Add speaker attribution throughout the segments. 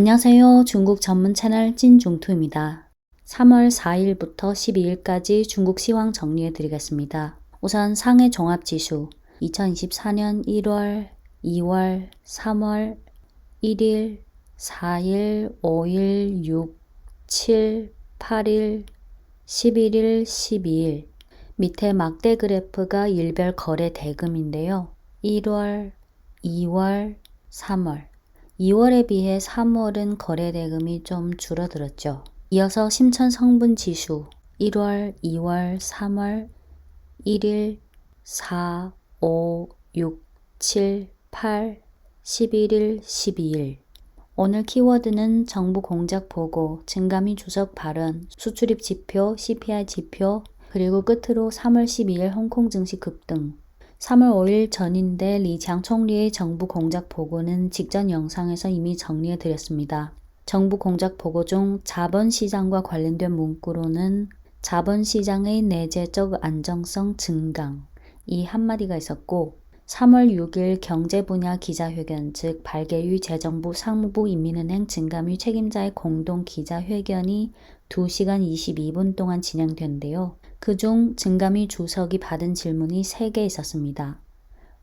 Speaker 1: 안녕하세요. 중국 전문 채널 찐중투입니다. 3월 4일부터 12일까지 중국 시황 정리해 드리겠습니다. 우선 상해 종합 지수 2024년 1월, 2월, 3월, 1일, 4일, 5일, 6, 7, 8일, 11일, 12일 밑에 막대 그래프가 일별 거래 대금인데요. 1월, 2월, 3월 2월에 비해 3월은 거래 대금이 좀 줄어들었죠. 이어서 심천 성분 지수 1월, 2월, 3월, 1일, 4, 5, 6, 7, 8, 11일, 12일. 오늘 키워드는 정부 공작 보고, 증감이 주석 발언, 수출입 지표, CPI 지표, 그리고 끝으로 3월 12일 홍콩 증시 급등, 3월 5일 전인데 리장 총리의 정부 공작 보고는 직전 영상에서 이미 정리해 드렸습니다. 정부 공작 보고 중 자본시장과 관련된 문구로는 자본시장의 내재적 안정성 증강 이 한마디가 있었고 3월 6일 경제 분야 기자회견 즉 발개유 재정부 상무부 인민은행 증감위 책임자의 공동 기자회견이 2시간 22분 동안 진행된데요. 그중 증감위 주석이 받은 질문이 3개 있었습니다.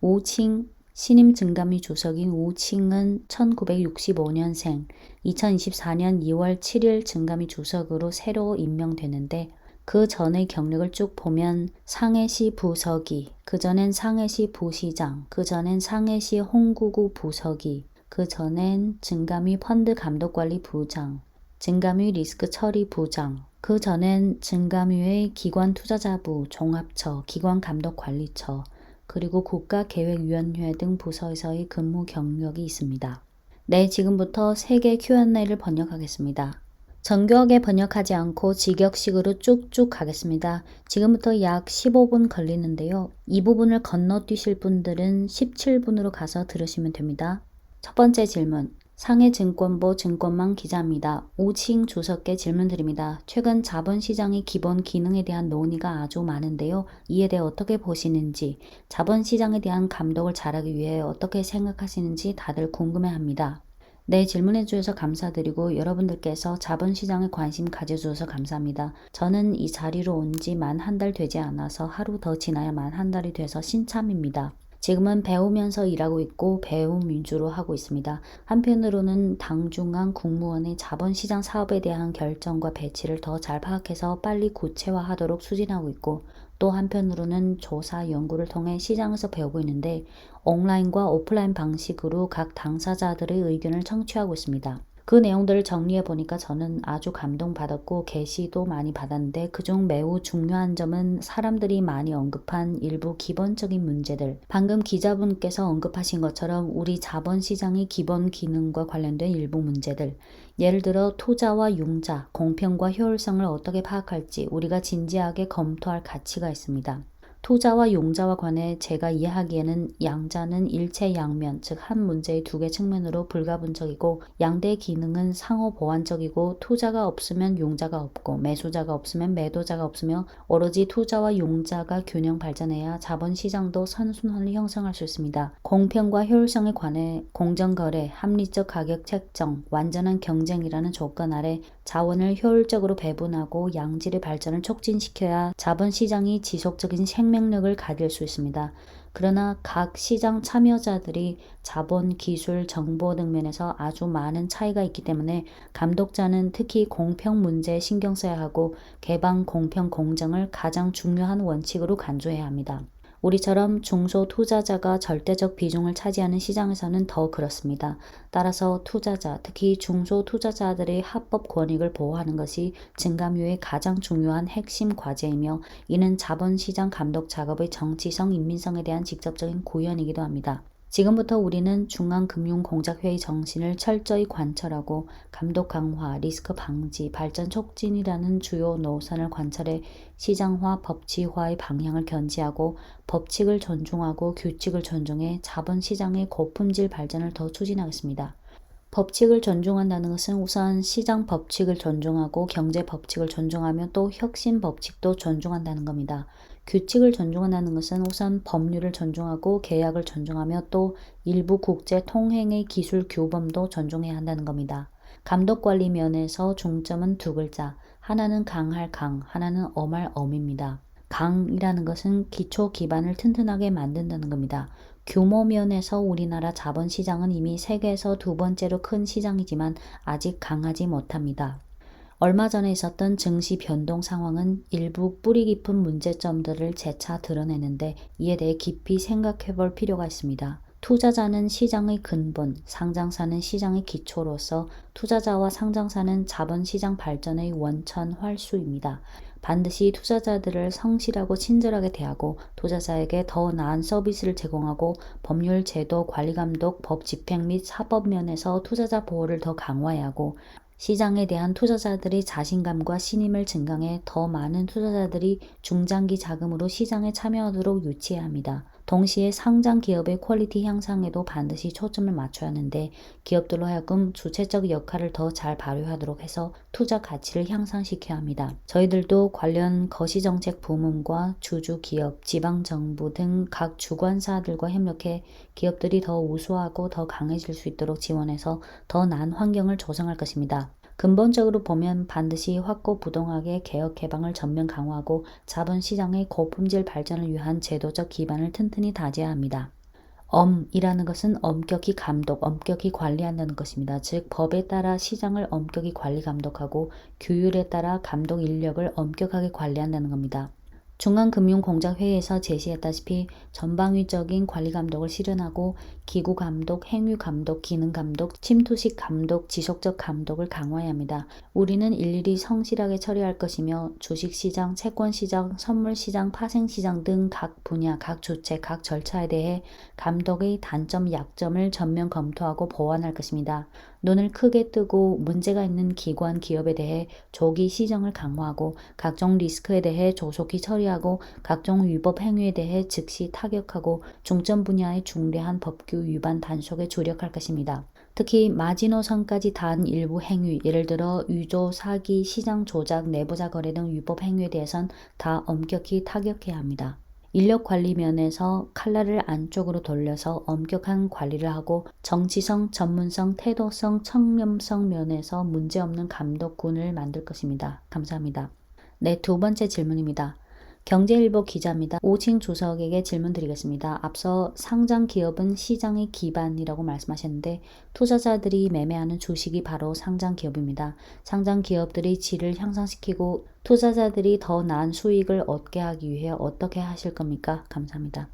Speaker 1: 우칭 신임 증감위 주석인 우칭은 1965년생, 2024년 2월 7일 증감위 주석으로 새로 임명되는데 그 전의 경력을 쭉 보면 상해시 부서기, 그전엔 상해시 부시장, 그전엔 상해시 홍구구 부서기, 그전엔 증감위 펀드 감독관리 부장, 증감위 리스크 처리 부장, 그 전엔 증감위의 기관 투자자부, 종합처, 기관 감독 관리처, 그리고 국가계획위원회 등 부서에서의 근무 경력이 있습니다. 네, 지금부터 세개 Q&A를 번역하겠습니다. 정교하게 번역하지 않고 직역식으로 쭉쭉 가겠습니다. 지금부터 약 15분 걸리는데요. 이 부분을 건너뛰실 분들은 17분으로 가서 들으시면 됩니다. 첫 번째 질문. 상해증권보 증권망 기자입니다. 오칭 주석께 질문 드립니다. 최근 자본시장의 기본 기능에 대한 논의가 아주 많은데요. 이에 대해 어떻게 보시는지, 자본시장에 대한 감독을 잘하기 위해 어떻게 생각하시는지 다들 궁금해합니다. 네, 질문해 주셔서 감사드리고 여러분들께서 자본시장에 관심 가져주셔서 감사합니다. 저는 이 자리로 온 지 만 한 달 되지 않아서 하루 더 지나야 만 한 달이 돼서 신참입니다. 지금은 배우면서 일하고 있고 배움 위주로 하고 있습니다. 한편으로는 당중앙 국무원의 자본시장 사업에 대한 결정과 배치를 더 잘 파악해서 빨리 구체화하도록 추진하고 있고 또 한편으로는 조사 연구를 통해 시장에서 배우고 있는데 온라인과 오프라인 방식으로 각 당사자들의 의견을 청취하고 있습니다. 그 내용들을 정리해 보니까 저는 아주 감동받았고 게시도 많이 받았는데 그중 매우 중요한 점은 사람들이 많이 언급한 일부 기본적인 문제들. 방금 기자분께서 언급하신 것처럼 우리 자본시장의 기본 기능과 관련된 일부 문제들. 예를 들어 투자와 융자, 공평과 효율성을 어떻게 파악할지 우리가 진지하게 검토할 가치가 있습니다. 투자와 용자와 관해 제가 이해하기에는 양자는 일체 양면, 즉 한 문제의 두 개 측면으로 불가분적이고 양대 기능은 상호 보완적이고 투자가 없으면 용자가 없고 매수자가 없으면 매도자가 없으며 오로지 투자와 용자가 균형 발전해야 자본 시장도 선순환을 형성할 수 있습니다. 공평과 효율성에 관해 공정거래, 합리적 가격 책정, 완전한 경쟁이라는 조건 아래 자원을 효율적으로 배분하고 양질의 발전을 촉진시켜야 자본시장이 지속적인 생명력을 가질 수 있습니다. 그러나 각 시장 참여자들이 자본, 기술, 정보 등 면에서 아주 많은 차이가 있기 때문에 감독자는 특히 공평 문제에 신경 써야 하고 개방, 공평, 공정을 가장 중요한 원칙으로 간주해야 합니다. 우리처럼 중소 투자자가 절대적 비중을 차지하는 시장에서는 더 그렇습니다. 따라서 투자자, 특히 중소 투자자들의 합법 권익을 보호하는 것이 증감유의 가장 중요한 핵심 과제이며 이는 자본시장 감독 작업의 정치성, 인민성에 대한 직접적인 구현이기도 합니다. 지금부터 우리는 중앙금융공작회의 정신을 철저히 관철하고 감독 강화, 리스크 방지, 발전 촉진이라는 주요 노선을 관철해 시장화, 법치화의 방향을 견지하고 법칙을 존중하고 규칙을 존중해 자본시장의 고품질 발전을 더 추진하겠습니다. 법칙을 존중한다는 것은 우선 시장 법칙을 존중하고 경제 법칙을 존중하며 또 혁신 법칙도 존중한다는 겁니다. 규칙을 존중한다는 것은 우선 법률을 존중하고 계약을 존중하며 또 일부 국제 통행의 기술 규범도 존중해야 한다는 겁니다. 감독 관리 면에서 중점은 두 글자. 하나는 강할 강, 하나는 엄할 엄입니다. 강이라는 것은 기초 기반을 튼튼하게 만든다는 겁니다. 규모 면에서 우리나라 자본시장은 이미 세계에서 두 번째로 큰 시장이지만 아직 강하지 못합니다. 얼마 전에 있었던 증시 변동 상황은 일부 뿌리 깊은 문제점들을 재차 드러내는데 이에 대해 깊이 생각해 볼 필요가 있습니다. 투자자는 시장의 근본, 상장사는 시장의 기초로서 투자자와 상장사는 자본시장 발전의 원천 활수입니다. 반드시 투자자들을 성실하고 친절하게 대하고 투자자에게 더 나은 서비스를 제공하고 법률 제도 관리 감독 법 집행 및 사법 면에서 투자자 보호를 더 강화해야 하고 시장에 대한 투자자들의 자신감과 신임을 증강해 더 많은 투자자들이 중장기 자금으로 시장에 참여하도록 유치해야 합니다. 동시에 상장 기업의 퀄리티 향상에도 반드시 초점을 맞춰야 하는데 기업들로 하여금 주체적 역할을 더 잘 발휘하도록 해서 투자 가치를 향상시켜야 합니다. 저희들도 관련 거시정책 부문과 주주 기업, 지방정부 등 각 주관사들과 협력해 기업들이 더 우수하고 더 강해질 수 있도록 지원해서 더 나은 환경을 조성할 것입니다. 근본적으로 보면 반드시 확고부동하게 개혁 개방을 전면 강화하고 자본시장의 고품질 발전을 위한 제도적 기반을 튼튼히 다져야 합니다. 엄이라는 것은 엄격히 감독, 엄격히 관리한다는 것입니다. 즉 법에 따라 시장을 엄격히 관리 감독하고 규율에 따라 감독 인력을 엄격하게 관리한다는 겁니다. 중앙금융공작회의에서 제시했다시피 전방위적인 관리감독을 실현하고 기구감독, 행위감독, 기능감독, 침투식 감독, 지속적 감독을 강화해야 합니다. 우리는 일일이 성실하게 처리할 것이며 주식시장, 채권시장, 선물시장, 파생시장 등 각 분야, 각 주체, 각 절차에 대해 감독의 단점, 약점을 전면 검토하고 보완할 것입니다. 눈을 크게 뜨고 문제가 있는 기관, 기업에 대해 조기 시정을 강화하고 각종 리스크에 대해 조속히 처리하고 각종 위법 행위에 대해 즉시 타격하고 중점 분야의 중대한 법규 위반 단속에 주력할 것입니다. 특히 마지노선까지 닿은 일부 행위, 예를 들어 위조, 사기, 시장 조작, 내부자 거래 등 위법 행위에 대해선 다 엄격히 타격해야 합니다. 인력 관리 면에서 칼날을 안쪽으로 돌려서 엄격한 관리를 하고 정치성, 전문성, 태도성, 청렴성 면에서 문제없는 감독군을 만들 것입니다. 감사합니다. 네, 두 번째 질문입니다. 경제일보 기자입니다. 오칭 주석에게 질문 드리겠습니다. 앞서 상장 기업은 시장의 기반이라고 말씀하셨는데 투자자들이 매매하는 주식이 바로 상장 기업입니다. 상장 기업들이 질을 향상시키고 투자자들이 더 나은 수익을 얻게 하기 위해 어떻게 하실 겁니까? 감사합니다.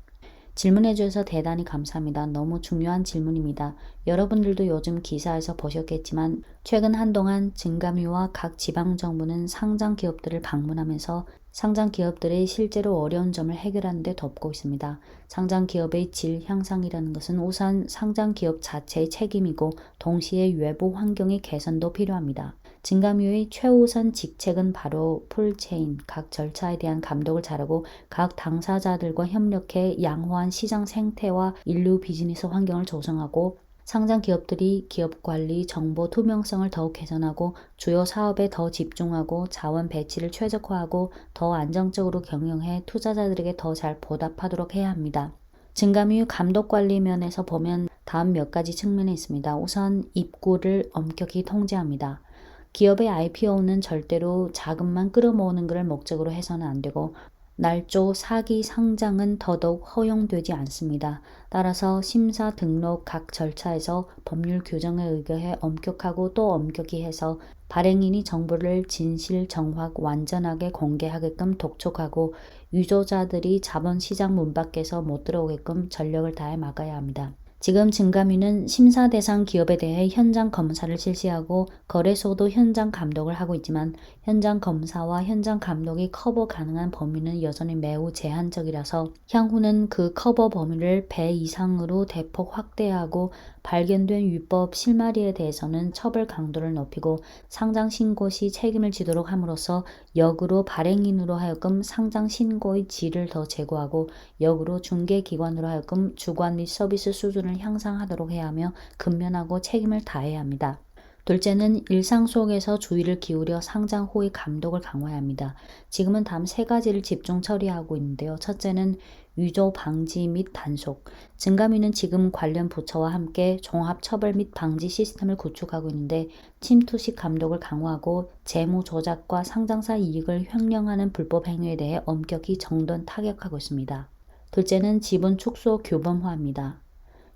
Speaker 1: 질문해 주셔서 대단히 감사합니다. 너무 중요한 질문입니다. 여러분들도 요즘 기사에서 보셨겠지만 최근 한동안 증감위와 각 지방정부는 상장 기업들을 방문하면서 상장 기업들의 실제로 어려운 점을 해결하는 데 돕고 있습니다. 상장 기업의 질 향상이라는 것은 우선 상장 기업 자체의 책임이고 동시에 외부 환경의 개선도 필요합니다. 증감위의 최우선 직책은 바로 풀체인, 각 절차에 대한 감독을 잘하고 각 당사자들과 협력해 양호한 시장 생태와 인류 비즈니스 환경을 조성하고 상장 기업들이 기업 관리, 정보 투명성을 더욱 개선하고 주요 사업에 더 집중하고 자원 배치를 최적화하고 더 안정적으로 경영해 투자자들에게 더 잘 보답하도록 해야 합니다. 증감유 감독 관리 면에서 보면 다음 몇 가지 측면이 있습니다. 우선 입구를 엄격히 통제합니다. 기업의 IPO는 절대로 자금만 끌어모으는 것을 목적으로 해서는 안 되고 날조 사기 상장은 더더욱 허용되지 않습니다. 따라서 심사 등록 각 절차에서 법률 규정에 의거해 엄격하고 또 엄격히 해서 발행인이 정보를 진실, 정확, 완전하게 공개하게끔 독촉하고 유조자들이 자본시장 문 밖에서 못 들어오게끔 전력을 다해 막아야 합니다. 지금 증감위는 심사 대상 기업에 대해 현장 검사를 실시하고 거래소도 현장 감독을 하고 있지만 현장 검사와 현장 감독이 커버 가능한 범위는 여전히 매우 제한적이라서 향후는 그 커버 범위를 배 이상으로 대폭 확대하고 발견된 위법 실마리에 대해서는 처벌 강도를 높이고 상장 신고 시 책임을 지도록 함으로써 역으로 발행인으로 하여금 상장 신고의 질을 더 제고하고 역으로 중개기관으로 하여금 주관 및 서비스 수준을 향상하도록 해야 하며 근면하고 책임을 다해야 합니다. 둘째는 일상 속에서 주의를 기울여 상장 후의 감독을 강화해야 합니다. 지금은 다음 세 가지를 집중 처리하고 있는데요. 첫째는 위조 방지 및 단속. 증감위는 지금 관련 부처와 함께 종합 처벌 및 방지 시스템을 구축하고 있는데 침투식 감독을 강화하고 재무 조작과 상장사 이익을 횡령하는 불법 행위에 대해 엄격히 정돈 타격하고 있습니다. 둘째는 지분 축소 규범화입니다.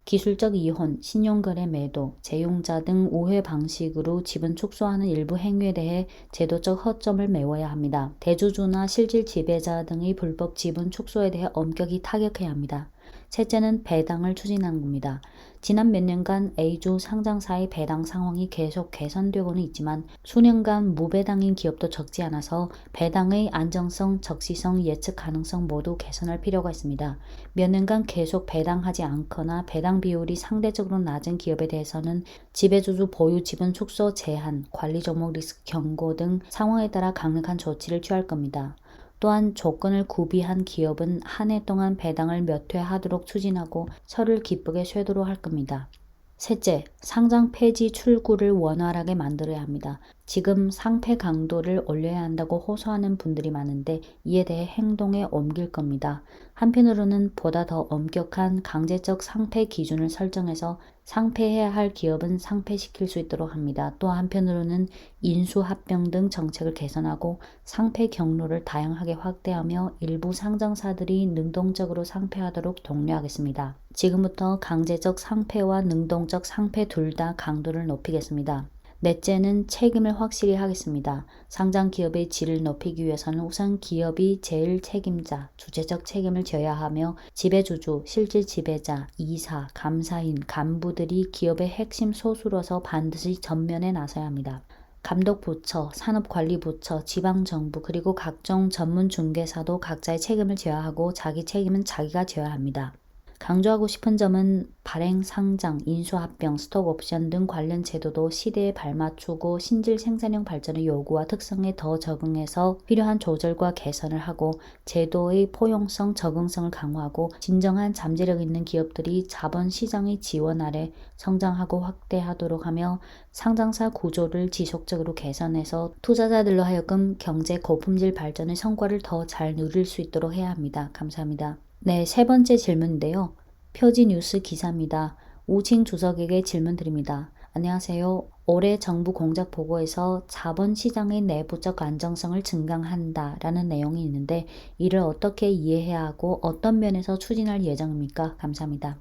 Speaker 1: 기술적 이혼, 신용거래 매도, 재용자 등 우회 방식으로 지분 축소하는 일부 행위에 대해 제도적 허점을 메워야 합니다. 대주주나 실질 지배자 등의 불법 지분 축소에 대해 엄격히 타격해야 합니다. 셋째는 배당을 추진하는 겁니다. 지난 몇 년간 A주 상장사의 배당 상황이 계속 개선되고는 있지만 수년간 무배당인 기업도 적지 않아서 배당의 안정성, 적시성, 예측 가능성 모두 개선할 필요가 있습니다. 몇 년간 계속 배당하지 않거나 배당 비율이 상대적으로 낮은 기업에 대해서는 지배주주 보유 지분 축소 제한, 관리 종목 리스크 경고 등 상황에 따라 강력한 조치를 취할 겁니다. 또한 조건을 구비한 기업은 한 해 동안 배당을 몇 회 하도록 추진하고 설을 기쁘게 쇠도록 할 겁니다. 셋째, 상장 폐지 출구를 원활하게 만들어야 합니다. 지금 상패 강도를 올려야 한다고 호소하는 분들이 많은데 이에 대해 행동에 옮길 겁니다. 한편으로는 보다 더 엄격한 강제적 상패 기준을 설정해서 상패해야 할 기업은 상패시킬 수 있도록 합니다. 또 한편으로는 인수합병 등 정책을 개선하고 상패 경로를 다양하게 확대하며 일부 상장사들이 능동적으로 상패하도록 독려하겠습니다. 지금부터 강제적 상패와 능동적 상패 둘다 강도를 높이겠습니다. 넷째는 책임을 확실히 하겠습니다. 상장 기업의 질을 높이기 위해서는 우선 기업이 제일 책임자, 주체적 책임을 져야 하며 지배주주, 실질 지배자, 이사, 감사인, 간부들이 기업의 핵심 소수로서 반드시 전면에 나서야 합니다. 감독 부처, 산업 관리 부처, 지방 정부 그리고 각종 전문 중개사도 각자의 책임을 져야 하고 자기 책임은 자기가 져야 합니다. 강조하고 싶은 점은 발행, 상장, 인수합병, 스톡옵션 등 관련 제도도 시대에 발맞추고 신질 생산형 발전의 요구와 특성에 더 적응해서 필요한 조절과 개선을 하고 제도의 포용성, 적응성을 강화하고 진정한 잠재력 있는 기업들이 자본 시장의 지원 아래 성장하고 확대하도록 하며 상장사 구조를 지속적으로 개선해서 투자자들로 하여금 경제 고품질 발전의 성과를 더 잘 누릴 수 있도록 해야 합니다. 감사합니다. 네, 세 번째 질문인데요. 표지 뉴스 기사입니다. 우칭 주석에게 질문 드립니다. 안녕하세요. 올해 정부 공작 보고에서 자본 시장의 내부적 안정성을 증강한다 라는 내용이 있는데 이를 어떻게 이해해야 하고 어떤 면에서 추진할 예정입니까? 감사합니다.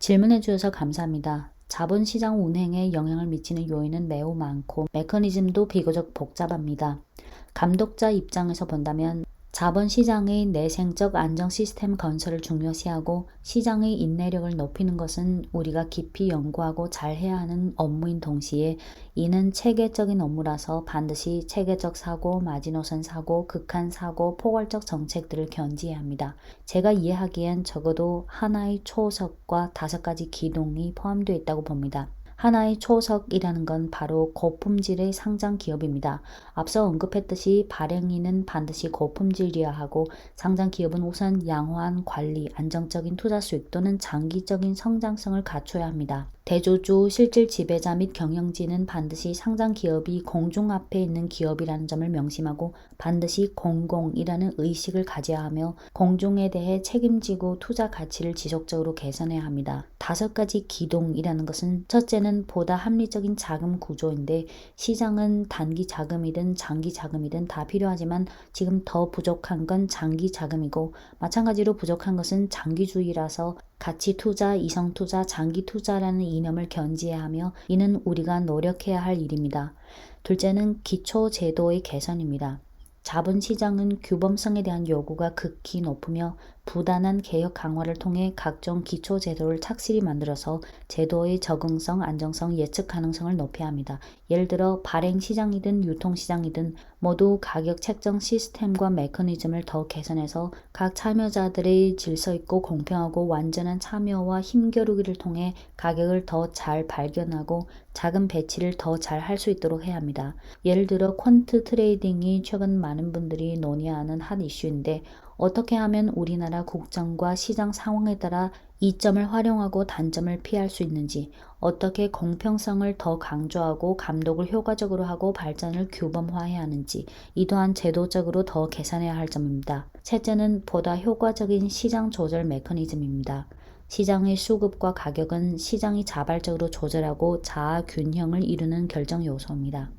Speaker 1: 질문해 주셔서 감사합니다. 자본 시장 운행에 영향을 미치는 요인은 매우 많고 메커니즘도 비교적 복잡합니다. 감독자 입장에서 본다면 자본시장의 내생적 안정 시스템 건설을 중요시하고 시장의 인내력을 높이는 것은 우리가 깊이 연구하고 잘 해야 하는 업무인 동시에 이는 체계적인 업무라서 반드시 체계적 사고, 마지노선 사고, 극한 사고, 포괄적 정책들을 견지해야 합니다. 제가 이해하기엔 적어도 하나의 초석과 다섯 가지 기동이 포함되어 있다고 봅니다. 하나의 초석이라는 건 바로 고품질의 상장 기업입니다. 앞서 언급했듯이 발행인은 반드시 고품질이어야 하고 상장 기업은 우선 양호한 관리, 안정적인 투자 수익 또는 장기적인 성장성을 갖춰야 합니다. 대조주, 실질 지배자 및 경영진은 반드시 상장 기업이 공중 앞에 있는 기업이라는 점을 명심하고 반드시 공공이라는 의식을 가져야 하며 공중에 대해 책임지고 투자 가치를 지속적으로 개선해야 합니다. 다섯 가지 기동이라는 것은 첫째는 보다 합리적인 자금 구조인데 시장은 단기 자금이든 장기 자금이든 다 필요하지만 지금 더 부족한 건 장기 자금이고 마찬가지로 부족한 것은 장기주의라서 가치 투자, 이성 투자, 장기 투자라는 이념을 견지해야 하며 이는 우리가 노력해야 할 일입니다. 둘째는 기초 제도의 개선입니다. 자본시장은 규범성에 대한 요구가 극히 높으며 부단한 개혁 강화를 통해 각종 기초 제도를 착실히 만들어서 제도의 적응성, 안정성, 예측 가능성을 높여야 합니다. 예를 들어 발행 시장이든 유통 시장이든 모두 가격 책정 시스템과 메커니즘을 더 개선해서 각 참여자들의 질서 있고 공평하고 완전한 참여와 힘겨루기를 통해 가격을 더 잘 발견하고 자금 배치를 더 잘 할 수 있도록 해야 합니다. 예를 들어 퀀트 트레이딩이 최근 많은 분들이 논의하는 한 이슈인데 어떻게 하면 우리나라 국정과 시장 상황에 따라 이점을 활용하고 단점을 피할 수 있는지, 어떻게 공평성을 더 강조하고 감독을 효과적으로 하고 발전을 규범화해야 하는지, 이 또한 제도적으로 더 개선해야 할 점입니다. 셋째는 보다 효과적인 시장 조절 메커니즘입니다. 시장의 수급과 가격은 시장이 자발적으로 조절하고 자아 균형을 이루는 결정 요소입니다.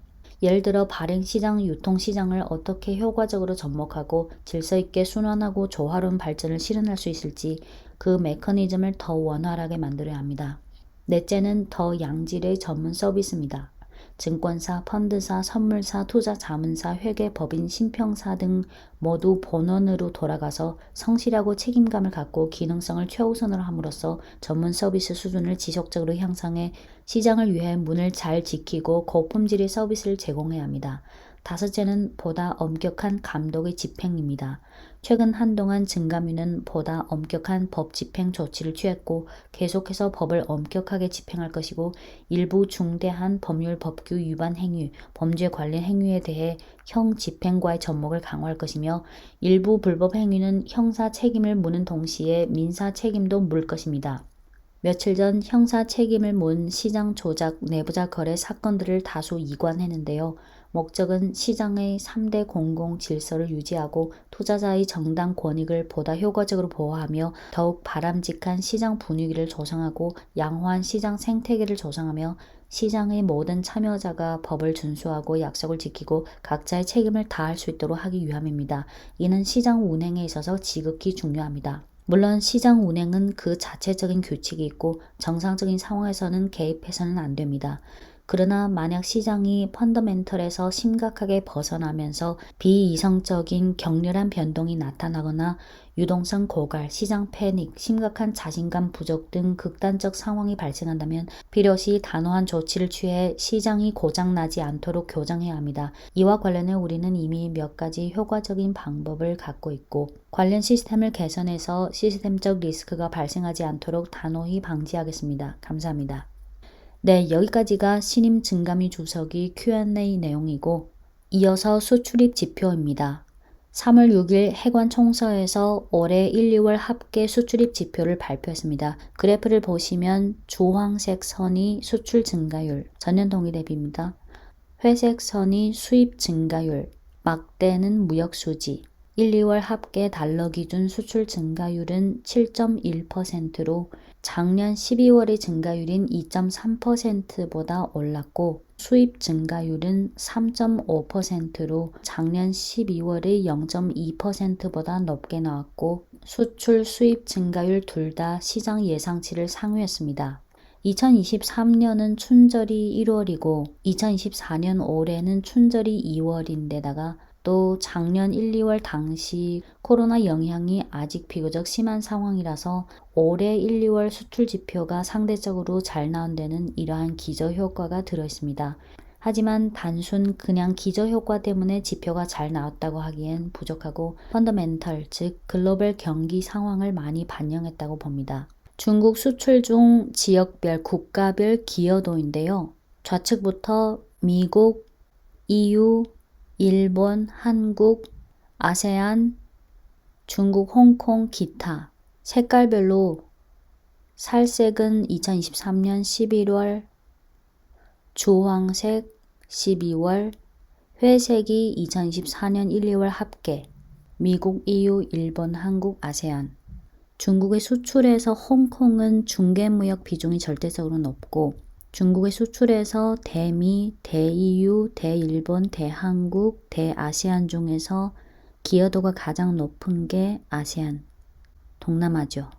Speaker 1: 예를 들어 발행 시장, 유통 시장을 어떻게 효과적으로 접목하고 질서 있게 순환하고 조화로운 발전을 실현할 수 있을지 그 메커니즘을 더 원활하게 만들어야 합니다. 넷째는 더 양질의 전문 서비스입니다. 증권사, 펀드사, 선물사, 투자 자문사, 회계 법인, 심평사 등 모두 본원으로 돌아가서 성실하고 책임감을 갖고 기능성을 최우선으로 함으로써 전문 서비스 수준을 지속적으로 향상해 시장을 위해 문을 잘 지키고 고품질의 서비스를 제공해야 합니다. 다섯째는 보다 엄격한 감독의 집행입니다. 최근 한동안 증감위는 보다 엄격한 법 집행 조치를 취했고 계속해서 법을 엄격하게 집행할 것이고 일부 중대한 법률 법규 위반 행위, 범죄 관련 행위에 대해 형 집행과의 접목을 강화할 것이며 일부 불법 행위는 형사 책임을 무는 동시에 민사 책임도 물 것입니다. 며칠 전 형사 책임을 문 시장 조작 내부자 거래 사건들을 다수 이관했는데요. 목적은 시장의 3대 공공 질서를 유지하고 투자자의 정당 권익을 보다 효과적으로 보호하며 더욱 바람직한 시장 분위기를 조성하고 양호한 시장 생태계를 조성하며 시장의 모든 참여자가 법을 준수하고 약속을 지키고 각자의 책임을 다할 수 있도록 하기 위함입니다. 이는 시장 운행에 있어서 지극히 중요합니다. 물론 시장 운행은 그 자체적인 규칙이 있고 정상적인 상황에서는 개입해서는 안 됩니다. 그러나 만약 시장이 펀더멘털에서 심각하게 벗어나면서 비이성적인 격렬한 변동이 나타나거나 유동성 고갈, 시장 패닉, 심각한 자신감 부족 등 극단적 상황이 발생한다면 필요시 단호한 조치를 취해 시장이 고장나지 않도록 교정해야 합니다. 이와 관련해 우리는 이미 몇 가지 효과적인 방법을 갖고 있고 관련 시스템을 개선해서 시스템적 리스크가 발생하지 않도록 단호히 방지하겠습니다. 감사합니다. 네, 여기까지가 신임 증감위 주석이 Q&A 내용이고 이어서 수출입 지표입니다. 3월 6일 해관 총서에서 올해 1, 2월 합계 수출입 지표를 발표했습니다. 그래프를 보시면 주황색 선이 수출 증가율, 전년 동기 대비입니다. 회색 선이 수입 증가율, 막대는 무역 수지. 1, 2월 합계 달러 기준 수출 증가율은 7.1%로 작년 12월의 증가율인 2.3%보다 올랐고 수입 증가율은 3.5%로 작년 12월의 0.2%보다 높게 나왔고 수출 수입 증가율 둘 다 시장 예상치를 상회했습니다. 2023년은 춘절이 1월이고 2024년 올해는 춘절이 2월인데다가 또 작년 1, 2월 당시 코로나 영향이 아직 비교적 심한 상황이라서 올해 1, 2월 수출 지표가 상대적으로 잘 나온 데는 이러한 기저 효과가 들어 있습니다. 하지만 단순 그냥 기저 효과 때문에 지표가 잘 나왔다고 하기엔 부족하고 펀더멘털 즉 글로벌 경기 상황을 많이 반영했다고 봅니다. 중국 수출 중 지역별 국가별 기여도인데요. 좌측부터 미국, EU, 일본, 한국, 아세안, 중국, 홍콩, 기타 색깔별로 살색은 2023년 11월, 주황색 12월, 회색이 2024년 1, 2월 합계, 미국, EU, 일본, 한국, 아세안. 중국의 수출에서 홍콩은 중개무역 비중이 절대적으로 높고 중국의 수출에서 대미, 대EU, 대일본, 대한국, 대아시안 중에서 기여도가 가장 높은 게 아세안, 동남아죠.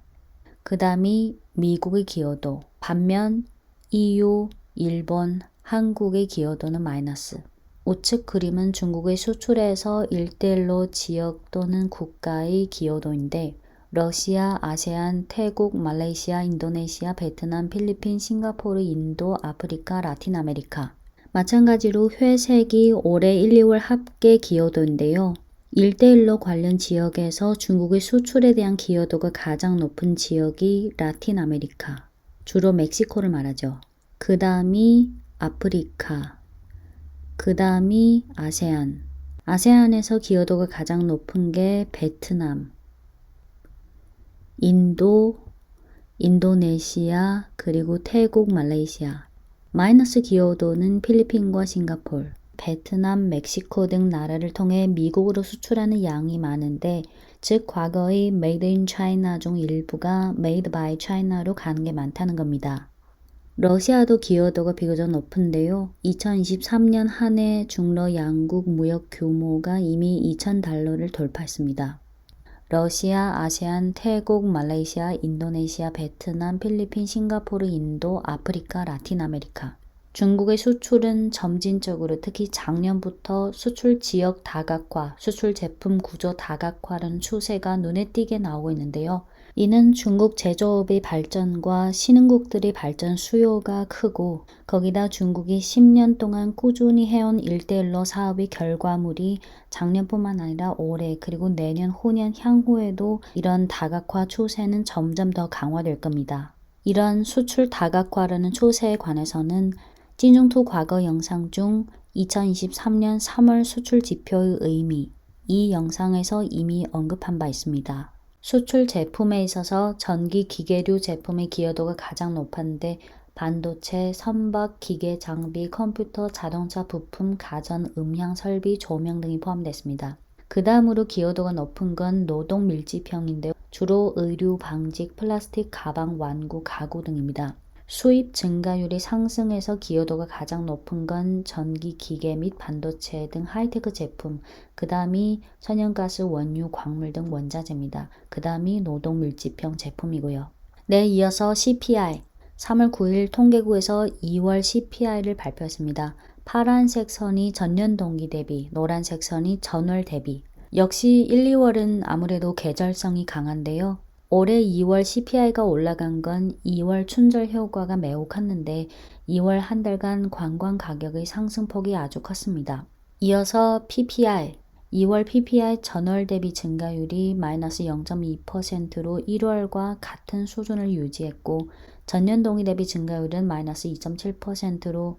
Speaker 1: 그 다음이 미국의 기여도, 반면 EU, 일본, 한국의 기여도는 마이너스. 우측 그림은 중국의 수출에서 일대일로 지역 또는 국가의 기여도인데 러시아, 아세안, 태국, 말레이시아, 인도네시아, 베트남, 필리핀, 싱가포르, 인도, 아프리카, 라틴 아메리카. 마찬가지로 회색이 올해 1, 2월 합계 기여도인데요. 1대1로 관련 지역에서 중국의 수출에 대한 기여도가 가장 높은 지역이 라틴 아메리카, 주로 멕시코를 말하죠. 그 다음이 아프리카, 그 다음이 아세안. 아세안에서 기여도가 가장 높은 게 베트남, 인도, 인도네시아, 그리고 태국, 말레이시아. 마이너스 기여도는 필리핀과 싱가폴, 베트남, 멕시코 등 나라를 통해 미국으로 수출하는 양이 많은데 즉 과거의 Made in China 중 일부가 Made by China로 가는 게 많다는 겁니다. 러시아도 기여도가 비교적 높은데요. 2023년 한 해 중러 양국 무역 규모가 이미 2,000달러를 돌파했습니다. 러시아, 아세안, 태국, 말레이시아, 인도네시아, 베트남, 필리핀, 싱가포르, 인도, 아프리카, 라틴 아메리카. 중국의 수출은 점진적으로 특히 작년부터 수출 지역 다각화, 수출 제품 구조 다각화라는 추세가 눈에 띄게 나오고 있는데요. 이는 중국 제조업의 발전과 신흥국들의 발전 수요가 크고 거기다 중국이 10년 동안 꾸준히 해온 일대일로 사업의 결과물이 작년뿐만 아니라 올해 그리고 내년 후년 향후에도 이런 다각화 추세는 점점 더 강화될 겁니다. 이런 수출 다각화라는 추세에 관해서는 찐중투 과거 영상 중 2023년 3월 수출 지표의 의미 이 영상에서 이미 언급한 바 있습니다. 수출 제품에 있어서 전기 기계류 제품의 기여도가 가장 높았는데 반도체, 선박, 기계, 장비, 컴퓨터, 자동차 부품, 가전, 음향 설비, 조명 등이 포함됐습니다. 그 다음으로 기여도가 높은 건 노동 밀집형인데 주로 의류, 방직, 플라스틱, 가방, 완구, 가구 등입니다. 수입 증가율이 상승해서 기여도가 가장 높은 건 전기, 기계 및 반도체 등 하이테크 제품, 그 다음이 천연가스, 원유, 광물 등 원자재입니다. 그 다음이 노동 밀집형 제품이고요. 네, 이어서 CPI. 3월 9일 통계국에서 2월 CPI를 발표했습니다. 파란색 선이 전년 동기 대비, 노란색 선이 전월 대비. 역시 1, 2월은 아무래도 계절성이 강한데요. 올해 2월 CPI가 올라간 건 2월 춘절 효과가 매우 컸는데 2월 한 달간 관광 가격의 상승폭이 아주 컸습니다. 이어서 PPI, 2월 PPI 전월 대비 증가율이 마이너스 0.2%로 1월과 같은 수준을 유지했고 전년 동기 대비 증가율은 마이너스 2.7%로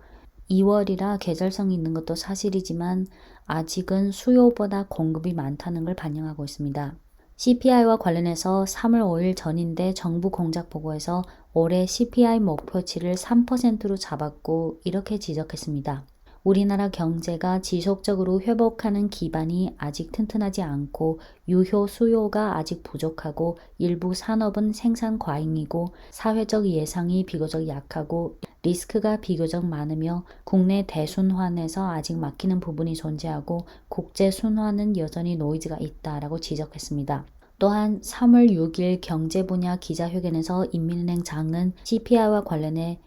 Speaker 1: 2월이라 계절성이 있는 것도 사실이지만 아직은 수요보다 공급이 많다는 걸 반영하고 있습니다. CPI와 관련해서 3월 5일 전인데 정부 공작 보고에서 올해 CPI 목표치를 3%로 잡았고 이렇게 지적했습니다. 우리나라 경제가 지속적으로 회복하는 기반이 아직 튼튼하지 않고 유효 수요가 아직 부족하고 일부 산업은 생산 과잉이고 사회적 예상이 비교적 약하고 리스크가 비교적 많으며 국내 대순환에서 아직 막히는 부분이 존재하고 국제 순환은 여전히 노이즈가 있다라고 지적했습니다. 또한 3월 6일 경제 분야 기자회견에서 인민은행 장은 CPI와 관련해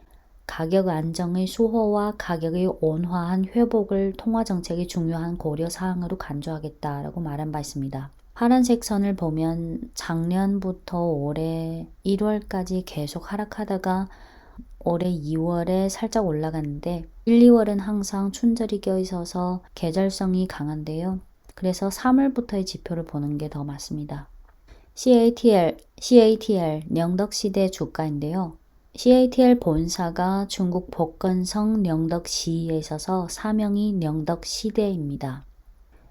Speaker 1: 가격 안정의 수호와 가격의 온화한 회복을 통화 정책의 중요한 고려 사항으로 간주하겠다라고 말한 바 있습니다. 파란색 선을 보면 작년부터 올해 1월까지 계속 하락하다가 올해 2월에 살짝 올라갔는데 1, 2월은 항상 춘절이 껴 있어서 계절성이 강한데요. 그래서 3월부터의 지표를 보는 게 더 맞습니다. CATL, CATL 영덕시대 주가인데요. CATL 본사가 중국 복건성 령덕시에 있어서 사명이 령덕시대입니다.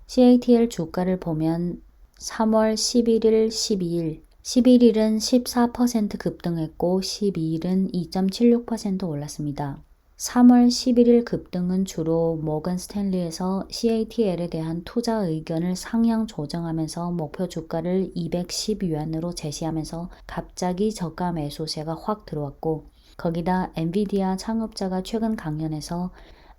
Speaker 1: CATL 주가를 보면 3월 11일, 12일, 11일은 14% 급등했고 12일은 2.76% 올랐습니다. 3월 11일 급등은 주로 모건 스탠리에서 CATL에 대한 투자 의견을 상향 조정하면서 목표 주가를 210위안으로 제시하면서 갑자기 저가 매수세가 확 들어왔고 거기다 엔비디아 창업자가 최근 강연에서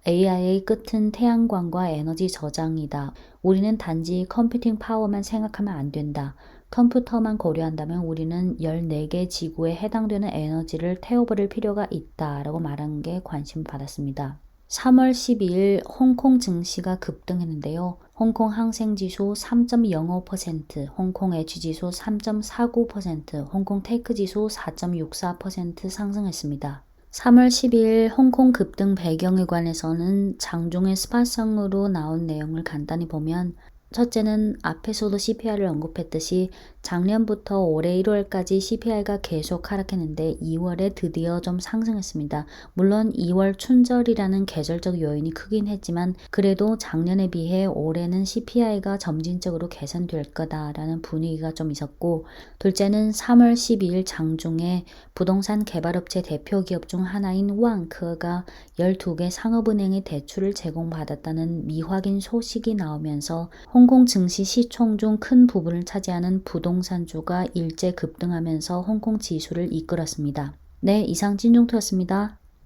Speaker 1: AI의 끝은 태양광과 에너지 저장이다. 우리는 단지 컴퓨팅 파워만 생각하면 안 된다. 컴퓨터만 고려한다면 우리는 14개 지구에 해당되는 에너지를 태워버릴 필요가 있다라고 말한 게 관심 받았습니다. 3월 12일 홍콩 증시가 급등했는데요. 홍콩 항생지수 3.05%, 홍콩 H지수 3.49%, 홍콩 테크지수 4.64% 상승했습니다. 3월 12일 홍콩 급등 배경에 관해서는 장중의 스팟성으로 나온 내용을 간단히 보면 첫째는 앞에서도 CPI를 언급했듯이 작년부터 올해 1월까지 CPI가 계속 하락했는데 2월에 드디어 좀 상승했습니다. 물론 2월 춘절이라는 계절적 요인이 크긴 했지만 그래도 작년에 비해 올해는 CPI가 점진적으로 개선될 거다라는 분위기가 좀 있었고 둘째는 3월 12일 장중에 부동산 개발업체 대표 기업 중 하나인 왕크가 12개 상업은행의 대출을 제공받았다는 미확인 소식이 나오면서 홍콩 증시 시총 중 큰 부분을 차지하는 부동산주가 일제 급등하면서 홍콩 지수를 이끌었습니다. 네, 이상 찐종토였습니다.